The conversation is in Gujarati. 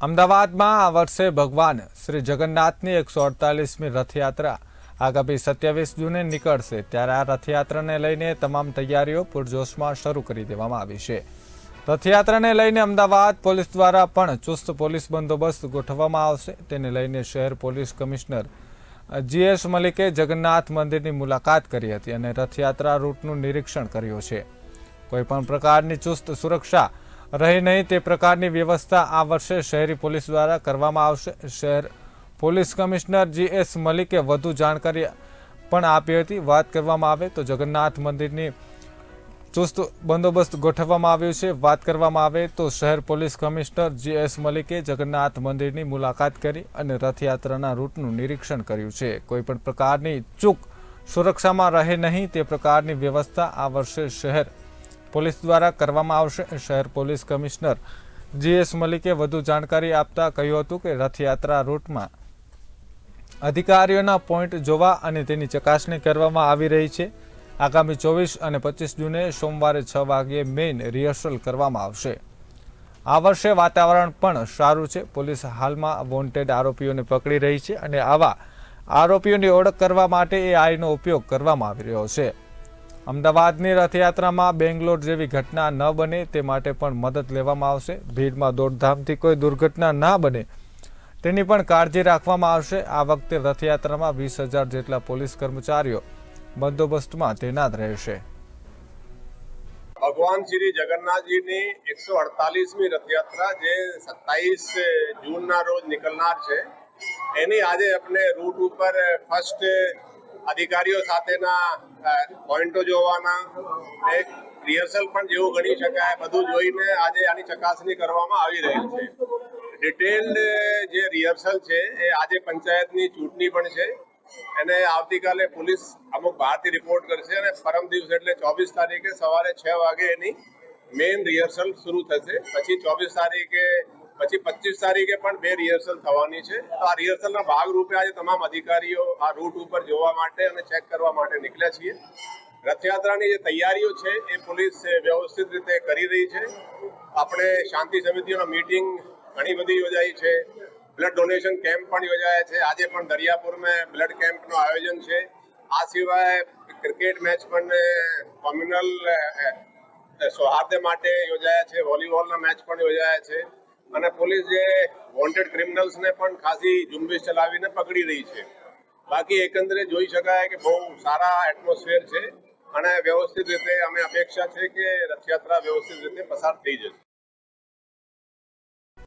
અમદાવાદમાં આ વર્ષે ભગવાન શ્રી જગન્નાથની એકસો અડતાલીસમી રથયાત્રા આગામી સત્યાવીસ જૂને નીકળશે. ત્યારે આ રથયાત્રાને લઈને તમામ તૈયારીઓ પૂરજોશમાં શરૂ કરી દેવામાં આવી છે. રથયાત્રાને લઈને અમદાવાદ પોલીસ દ્વારા પણ ચુસ્ત પોલીસ બંદોબસ્ત ગોઠવવામાં આવશે. તેને લઈને શહેર પોલીસ કમિશનર જીએસ મલિકે જગન્નાથ મંદિરની મુલાકાત કરી હતી અને રથયાત્રા રૂટનું નિરીક્ષણ કર્યું છે. કોઈપણ પ્રકારની ચુસ્ત સુરક્ષા રહે નહીં તે પ્રકારની વ્યવસ્થા આ વર્ષે શહેરી પોલીસ દ્વારા કરવામાં આવશે. શહેર પોલીસ કમિશનર જી એસ મલિકે વધુ જાણકારી પણ આપી હતી. વાત કરવામાં આવે તો જગન્નાથ મંદિરની ચુસ્ત બંદોબસ્ત ગોઠવવામાં આવ્યું છે. વાત કરવામાં આવે તો શહેર પોલીસ કમિશનર જી એસ મલિકે જગન્નાથ મંદિરની મુલાકાત કરી અને રથયાત્રાના રૂટનું નિરીક્ષણ કર્યું છે. કોઈપણ પ્રકારની ચૂક સુરક્ષામાં રહે નહીં તે પ્રકારની વ્યવસ્થા આ વર્ષે શહેર પોલીસ દ્વારા કરવામાં આવશે. શહેર પોલીસ કમિશનર જીએસ મલિકે વધુ જાણકારી આપતા કહ્યું હતું કે રથયાત્રા રૂટમાં અધિકારીઓના પોઈન્ટ જોવા અને તેની ચકાસણી કરવામાં આવી રહી છે. આગામી ચોવીસ અને પચીસ જૂને સોમવારે છ વાગ્યે મેઇન રિહર્સલ કરવામાં આવશે. આ વર્ષે વાતાવરણ પણ સારું છે. પોલીસ હાલમાં વોન્ટેડ આરોપીઓને પકડી રહી છે અને આવા આરોપીઓની ઓળખ કરવા માટે એ આઈનો ઉપયોગ કરવામાં આવી રહ્યો છે. અમદાવાદની રથયાત્રામાં બેંગ્લોર જેવી ઘટના ન બને તે માટે પણ મદદ લેવામાં આવશે. ભીડમાં દોડધામથી કોઈ દુર્ઘટના ના બને તેની પણ કાળજી રાખવામાં આવશે. આ વખતે રથયાત્રામાં વીસ હજાર જેટલા પોલીસ કર્મચારીઓ બંદોબસ્તમાં તૈનાત રહેશે. ભગવાન શ્રી જગન્નાથજીની એકસો અડતાલીસમી રથયાત્રા જે સત્તાવીસ જૂનના રોજ નીકળનાર છે, એની આજે આપણે રૂટ ઉપર ફર્સ્ટ અધિકારીઓ સાથેના પોઈન્ટો જોવાના એક રિહર્સલ પણ જેવું ગણી શકાય, બધું જોઈને આજે આની ચકાસણી કરવામાં આવી રહી છે. ડિટેલ્ડ, જે રિહર્સલ છે, એ આજે પંચાયતની ચૂંટણી પણ છે. એને આવતીકાલે પોલીસ અમુક બહારથી રિપોર્ટ કરશે અને પરમ દિવસ એટલે ચોવીસ તારીખે સવારે છ વાગે એની મેઇન રિહર્સલ શરૂ થશે. પછી ચોવીસ તારીખે પછી પચીસ તારીખે પણ બે રિહર્સલ થવાની છે. તો આ રિહર્સલના ભાગરૂપે આજે તમામ અધિકારીઓ આ રૂટ ઉપર જોવા માટે અને ચેક કરવા માટે નીકળ્યા છીએ. રથયાત્રાની જે તૈયારીઓ છે એ પોલીસ વ્યવસ્થિત રીતે કરી રહી છે. આપણે શાંતિ સમિતિઓનો મીટિંગ ઘણી બધી યોજાઈ છે. બ્લડ ડોનેશન કેમ્પ પણ યોજાયા છે. આજે પણ દરિયાપુરમાં બ્લડ કેમ્પનું આયોજન છે. આ સિવાય ક્રિકેટ મેચ પણ કોમ્યુનલ સૌહાર્દ માટે યોજાયા છે. વોલીબોલના મેચ પણ યોજાયા છે. અને પોલીસ જે વોન્ટેડ ક્રિમિનલ્સને પણ ખાસી ઝુંબેશ ચલાવીને પકડી રહી છે. બાકી એકંદરે જોઈ શકાય કે બહુ સારા એટમોસ્ફિયર છે અને વ્યવસ્થિત રીતે અમે અપેક્ષા છે કે રથયાત્રા વ્યવસ્થિત રીતે પસાર થઈ જશે.